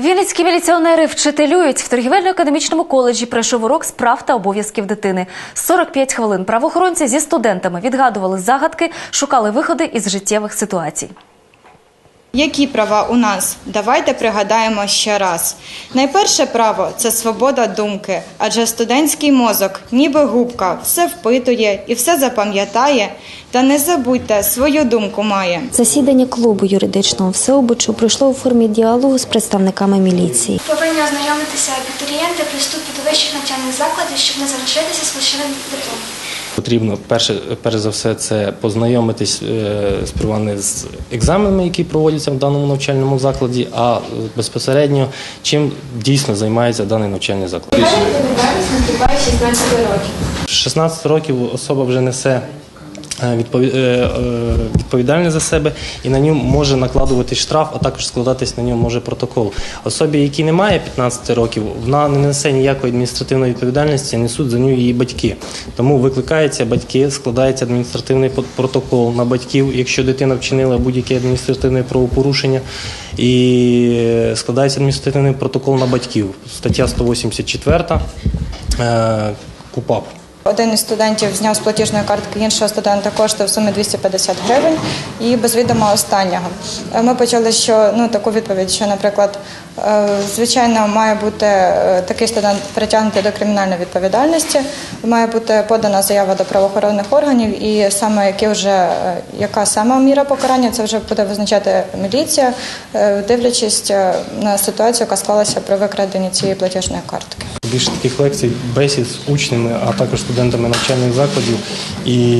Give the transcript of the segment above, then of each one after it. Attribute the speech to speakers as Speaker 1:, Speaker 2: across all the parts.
Speaker 1: Вінницькі міліціонери вчителюють в торгівельно-економічному коледжі. Пройшов урок з прав та обов'язків дитини. 45 хвилин правоохоронці зі студентами відгадували загадки, шукали виходи із життєвих ситуацій.
Speaker 2: Які права у нас? Давайте пригадаємо ще раз. Найперше право це свобода думки, адже студентський мозок, ніби губка, все впитує і все запам'ятає. Та не забудьте, свою думку має.
Speaker 3: Засідання клубу юридичного всеобучу пройшло у формі діалогу з представниками міліції.
Speaker 4: Повинні ознайомитися абітурієнти при вступі до вищих навчальних закладів, щоб не залишитися з фальшивим дипломом.
Speaker 5: Потрібно перше, перш за все, це познайомитись е, сперва з екзаменами, які проводяться в даному навчальному закладі, а е, безпосередньо чим дійсно займається даний навчальний заклад. 16 років особа вже несе е, е, е, відповідальність за себе і на ньому може накладувати штраф, а також складатись на ньому може протокол. Особі, якій немає 15 років, вона не несе ніякої адміністративної відповідальності, несуть за нього її батьки. Тому викликаються батьки, складається адміністративний протокол на батьків, якщо дитина вчинила будь-яке адміністративне правопорушення, і складається адміністративний протокол на батьків. Стаття 184 е, КУПАП.
Speaker 2: Один із студентів зняв з платіжної картки іншого студента кошти в сумі 250 гривень і без відома останнього. Е, Ми почали, що ну таку відповідь, що, наприклад, е, звичайно, має бути е, такий студент притягнутий до кримінальної відповідальності, має бути подана заява до правоохоронних органів, і саме які вже яка сама міра покарання, це вже буде визначати міліція, дивлячись на ситуацію, яка склалася при викраденні цієї платіжної картки.
Speaker 5: Більше таких лекцій, бесід з учнями, а також студентами навчальних закладів. І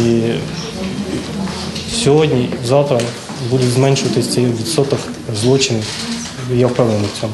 Speaker 5: сьогодні, завтра буде зменшуватися цей відсоток злочинів. Я впевнений в цьому.